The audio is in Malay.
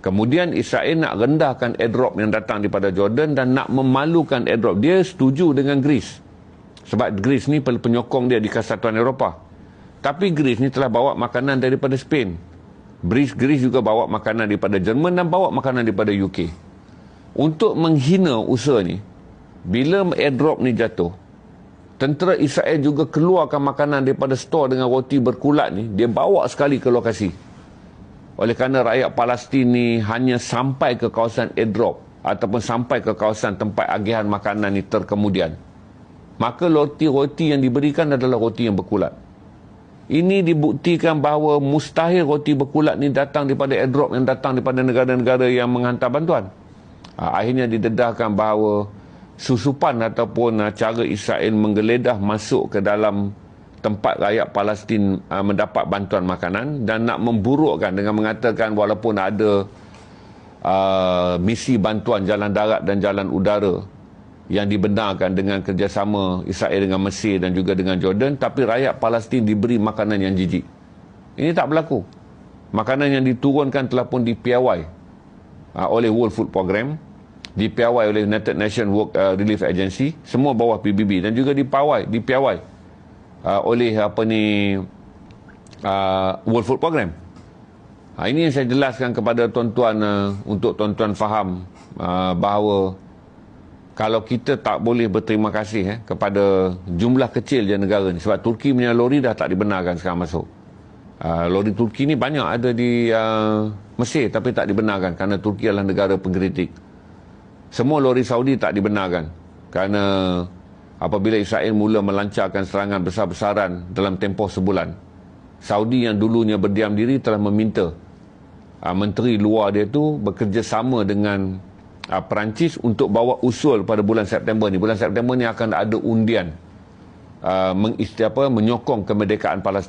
Kemudian Israel nak rendahkan airdrop yang datang daripada Jordan dan nak memalukan airdrop. Dia setuju dengan Greece. Sebab Greece ni penyokong dia di Kesatuan Eropah. Tapi Greece ni telah bawa makanan daripada Spain. Greece, Greece juga bawa makanan daripada Jerman dan bawa makanan daripada UK. Untuk menghina usaha ni, bila airdrop ni jatuh, tentera Israel juga keluarkan makanan daripada stor dengan roti berkulat ni, dia bawa sekali ke lokasi. Oleh kerana rakyat Palestin ni hanya sampai ke kawasan airdrop ataupun sampai ke kawasan tempat agihan makanan ni terkemudian. Maka roti-roti yang diberikan adalah roti yang berkulat. Ini dibuktikan bahawa mustahil roti berkulat ni datang daripada airdrop yang datang daripada negara-negara yang menghantar bantuan. Ha, akhirnya didedahkan bahawa susupan ataupun uh, cara Israel menggeledah masuk ke dalam tempat rakyat Palestin uh, mendapat bantuan makanan dan nak memburukkan dengan mengatakan walaupun ada uh, misi bantuan jalan darat dan jalan udara yang dibenarkan dengan kerjasama Israel dengan Mesir dan juga dengan Jordan tapi rakyat Palestin diberi makanan yang jijik. Ini tak berlaku. Makanan yang diturunkan telah pun dipiawai uh, oleh World Food Program dipiawai oleh United Nations Work uh, Relief Agency semua bawah PBB dan juga dipawai dipiawai uh, oleh apa ni uh, World Food Program. Uh, ini yang saya jelaskan kepada tuan-tuan uh, untuk tuan-tuan faham uh, bahawa kalau kita tak boleh berterima kasih eh, kepada jumlah kecil je negara ni sebab Turki punya lori dah tak dibenarkan sekarang masuk. Uh, lori Turki ni banyak ada di uh, Mesir tapi tak dibenarkan kerana Turki adalah negara pengkritik. Semua lori Saudi tak dibenarkan kerana apabila Israel mula melancarkan serangan besar-besaran dalam tempoh sebulan Saudi yang dulunya berdiam diri telah meminta uh, menteri luar dia tu bekerjasama dengan uh, Perancis untuk bawa usul pada bulan September ni. Bulan September ni akan ada undian uh, mengisti apa menyokong kemerdekaan Palestin